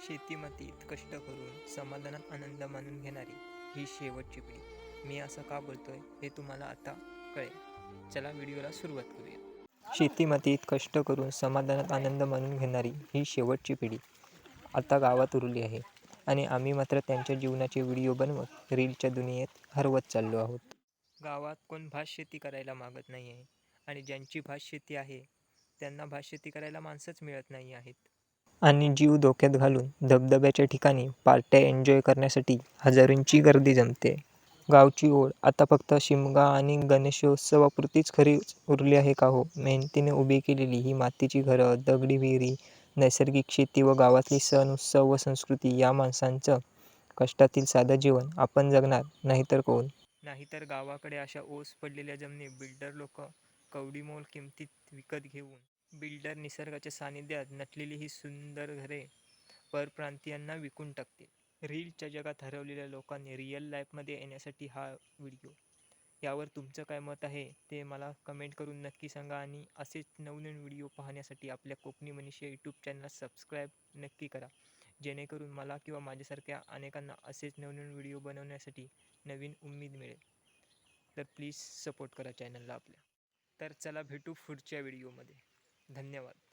शेतीमातीत कष्ट करून समाधानात आनंद मानून घेणारी ही शेवटची पिढी. मी असं का बोलतोय हे तुम्हाला आता कळेल. चला व्हिडिओला सुरुवात करूया. शेतीमातीत कष्ट करून समाधानात आनंद मानून घेणारी ही शेवटची पिढी आता गावात उरली आहे आणि आम्ही मात्र त्यांच्या जीवनाचे व्हिडिओ बनवत रीलच्या दुनियेत हरवत चाललो आहोत. गावात कोण भात शेती करायला मागत नाही आहे आणि ज्यांची भात शेती आहे त्यांना भात शेती करायला माणसंच मिळत नाही आहेत आणि जीव धोक्यात घालून धबधब्याच्या ठिकाणी पार्ट्या एन्जॉय करण्यासाठी हजारोंची गर्दी जमते. गावची ओढ आता फक्त शिमगा आणि गणेशोत्सवापुरतीच खरी उरली आहे का हो? मेहनतीने उभी केलेली ही मातीची घरं दगडी विहिरी नैसर्गिक शेती व गावातली सण उत्सव व संस्कृती या माणसांचं कष्टातील साधं जीवन आपण जगणार नाहीतर कोण? नाहीतर गावाकडे अशा ओस पडलेल्या जमिनी बिल्डर लोक कवडीमोल किमतीत विकत घेऊन बिल्डर निसर्गाच्या सानिध्यात नटलेली ही सुंदर घरे परप्रांतीयांना विकून टाकतील. रीलच्या जगात हरवलेल्या लोकांनी रिअल लाईफमध्ये येण्यासाठी हा व्हिडिओ. यावर तुमचं काय मत आहे ते मला कमेंट करून नक्की सांगा आणि असेच नवनवीन व्हिडिओ पाहण्यासाठी आपल्या Konkani Manisha YouTube channel subscribe नक्की करा. जेणेकरून मला किंवा माझ्यासारख्या अनेकांना असेच नवनवीन व्हिडिओ बनवण्यासाठी नवीन उमेद मिळेल. तर प्लीज सपोर्ट करा चॅनलला आपल्या. तर चला भेटू पुढच्या व्हिडिओमध्ये. धन्यवाद.